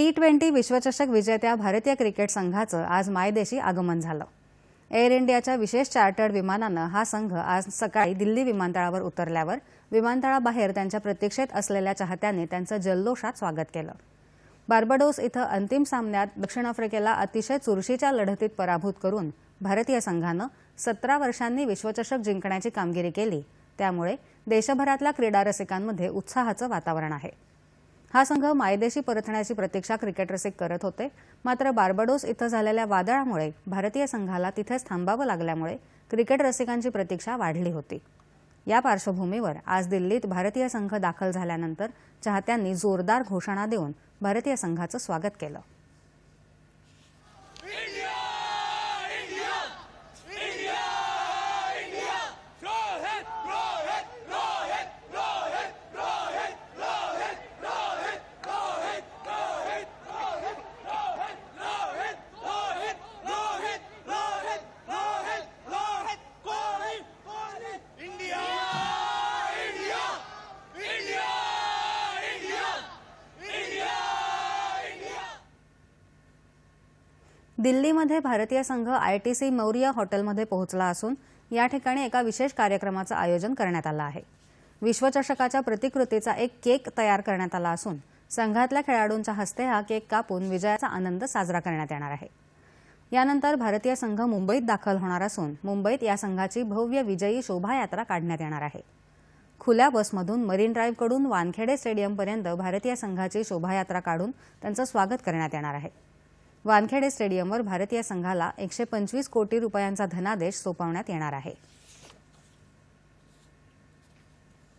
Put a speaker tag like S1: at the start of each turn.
S1: T twenty विश्वचषक विजेत्या भारतीय क्रिकेट संघाचं आज मायदेशी आगमन झालं. एअर इंडियाच्या विशेष चार्टर्ड विमानानं हा संघ आज सकाळी दिल्ली विमानतळावर उतरल्यावर विमानतळाबाहेर त्यांच्या प्रतीक्षेत असलेल्या चाहत्यांनी त्यांचं जल्लोषात स्वागत केलं. बार्बडोस इथं अंतिम सामन्यात दक्षिण आफ्रिकेला अतिशय चुरशीच्या लढतीत पराभूत करून भारतीय संघानं सतरा वर्षांनी विश्वचषक जिंकण्याची कामगिरी केली. त्यामुळे देशभरातल्या क्रीडारसिकांमध्ये उत्साहाचं वातावरण आहे. हा संघ मायदेशी परतण्याची प्रतीक्षा क्रिकेट रसिक करत होते. मात्र बार्बडोस इथं झालेल्या वादळामुळे भारतीय संघाला तिथेच थांबावं लागल्यामुळे क्रिकेट रसिकांची प्रतीक्षा वाढली होती. या पार्श्वभूमीवर आज दिल्लीत भारतीय संघ दाखल झाल्यानंतर चाहत्यांनी जोरदार घोषणा देऊन भारतीय संघाचं स्वागत केलं. दिल्लीमध्ये भारतीय संघ आयटीसी मौर्य हॉटेलमध्ये पोहोचला असून या ठिकाणी एका विशेष कार्यक्रमाचं आयोजन करण्यात आलं आहे. विश्वचषकाच्या प्रतिकृतीचा एक केक तयार करण्यात आला असून संघातल्या खेळाडूंच्या हस्ते हा केक कापून विजयाचा आनंद साजरा करण्यात येणार आहे. यानंतर भारतीय संघ मुंबईत दाखल होणार असून मुंबईत या संघाची भव्य विजयी शोभायात्रा काढण्यात येणार आहे. खुल्या बसमधून मरीन ड्राईव्हकडून वानखेडे स्टेडियमपर्यंत भारतीय संघाची शोभायात्रा काढून त्यांचं स्वागत करण्यात येणार आहे. वानखेडे स्टेडियमवर भारतीय संघाला एकशे पंचवीस कोटी रुपयांचा धनादेश सोपवण्यात येणार आहे.